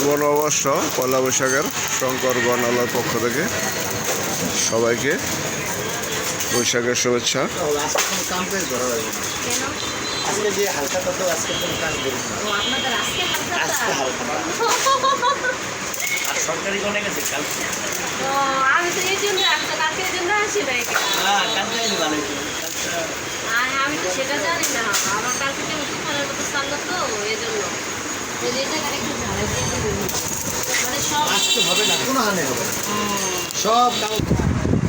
শুভ নববর্ষ পয়লা বৈশাখের শঙ্কর গণালয়ের পক্ষ থেকে সবাইকে বৈশাখের শুভেচ্ছা। জন্য জন্য সেটা জানি না আমার কালকে তো এই মানে সব আজকে হবে না কোনো হানি হবে না সব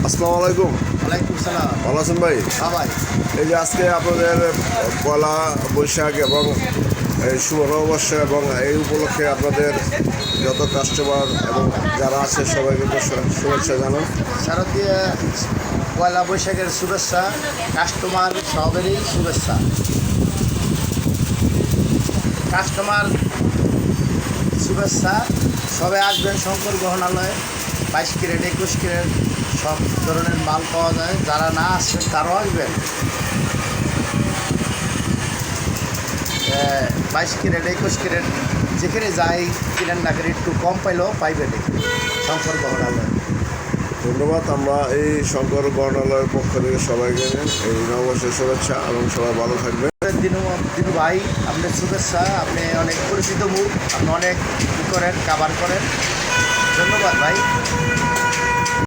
আসসালামু আলাইকুম ওয়ালাইকুম সালাম। ভালো আছেন ভাই হ্যাঁ ভাই। এই যে আজকে আপনাদের পয়লা বৈশাখ এবং এই শুভ নববর্ষ এবং এই উপলক্ষে আপনাদের যত কাস্টমার এবং যারা আছে সবাইকে শুভেচ্ছা জানান। শারদীয় পয়লা বৈশাখের শুভেচ্ছা কাস্টমার সবেরই শুভেচ্ছা। কাস্টমার শুভেচ্ছা। সবে আসবেন শঙ্কর গহনালয়ে বাইশ ক্যারেট, একুশ ক্যারেট, সব ধরনের মাল পাওয়া যায়। যারা না আসবেন, তারাও আসবেন। বাইশ ক্যারেট, একুশ ক্যারেট, যেখানে যাই, কিনেন না করে একটু কম পাইলেও পাইবেন শঙ্কর গহনালয় ধন্যবাদ, আমরা এই শঙ্কর গণালয়ের পক্ষ থেকে সবাইকে এই নববর্ষের শুভেচ্ছা এবং সবাই ভালো থাকবে দিনু দিনু ভাই আপনার শুভেচ্ছা, আপনি অনেক পরিচিত মুখ আপনি অনেক করেন কাবার করেন। ধন্যবাদ ভাই।